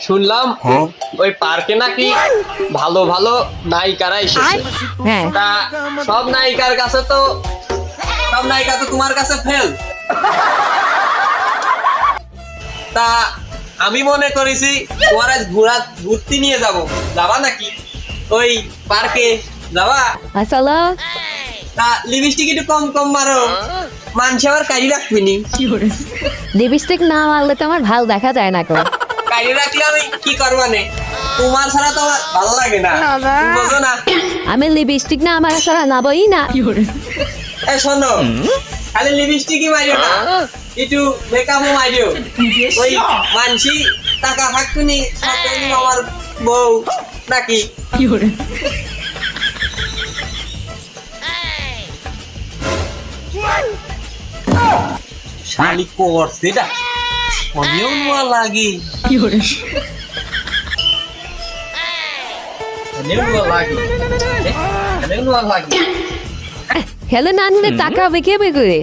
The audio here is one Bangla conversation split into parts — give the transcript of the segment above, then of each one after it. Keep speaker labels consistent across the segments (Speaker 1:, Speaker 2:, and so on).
Speaker 1: শুনলাম ওই পার্কে নাকি ভালো ভালো নায়িকারা এসেছে।
Speaker 2: হ্যাঁ।
Speaker 1: তা সব নায়িকার কাছে তো সব নায়িকা তো তোমার কাছে ফেল তা আমি মনে করেছি তোমার আজ ঘোরা ঘুরতে নিয়ে যাব। যাবা নাকি? ওই পার্কে যাবা?
Speaker 2: আসলে
Speaker 1: তা লিপস্টিক একটু কম কম মারো। মানুষ আবার কারি রাখবি নি।
Speaker 2: লিপস্টিক না মারলে তো আমার ভালো দেখা যায় না কোনো
Speaker 1: কারি রাখলে আমি কি করবা নে? তোমার ছাড়া তো আমার ভালো লাগে না। তুমি বোঝো না।
Speaker 2: আমি লিপস্টিক না আমার সারা নাবই না।
Speaker 1: এ শোনো। খালি লিপস্টিকই মারিও না। একটু মেকআপও মারিও। ওই মানসি টাকা থাকুনি থাকুনি আমার বউ নাকি? শালি করছে এটা। মনেও নোয়া লাগে।
Speaker 2: হ্যালো নানুরে টাকা বেঁকে বেঁকে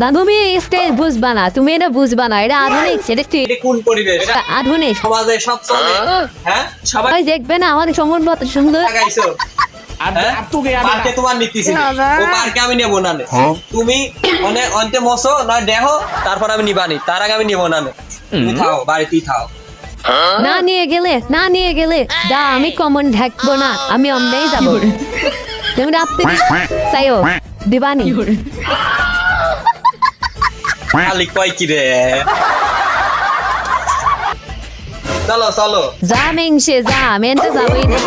Speaker 2: না তুমি স্টাইল বুঝবা না তুমি এটা বুঝবা না এটা আধুনিক সেটা
Speaker 1: কোন পরিবেশ?
Speaker 2: আধুনিক।
Speaker 1: সমাজে সব চলে। হ্যাঁ? সবাই
Speaker 2: দেখবে না আমাদের সম্বন্ধ সুন্দর।
Speaker 1: হ্যাঁ? পার্কে তোমার নিতেছি ও পার্কে আমি নেব না তুমি মানে অন্তে মশো নয় দেহ তারপর আমি নিবানি তার আগে আমি নিবো না তুমি থাও বাড়িতেই থাও।
Speaker 2: না নিয়ে গেলে না নিয়ে গেলে। দা আমি কমন থাকব না। আমি অমনেই যাব। তুমি রাত্রি চাইও দিবানি।
Speaker 1: খালি কয় কি রে? চলো চলো।
Speaker 2: যা মেংসে যা মেনতে যাবোই না।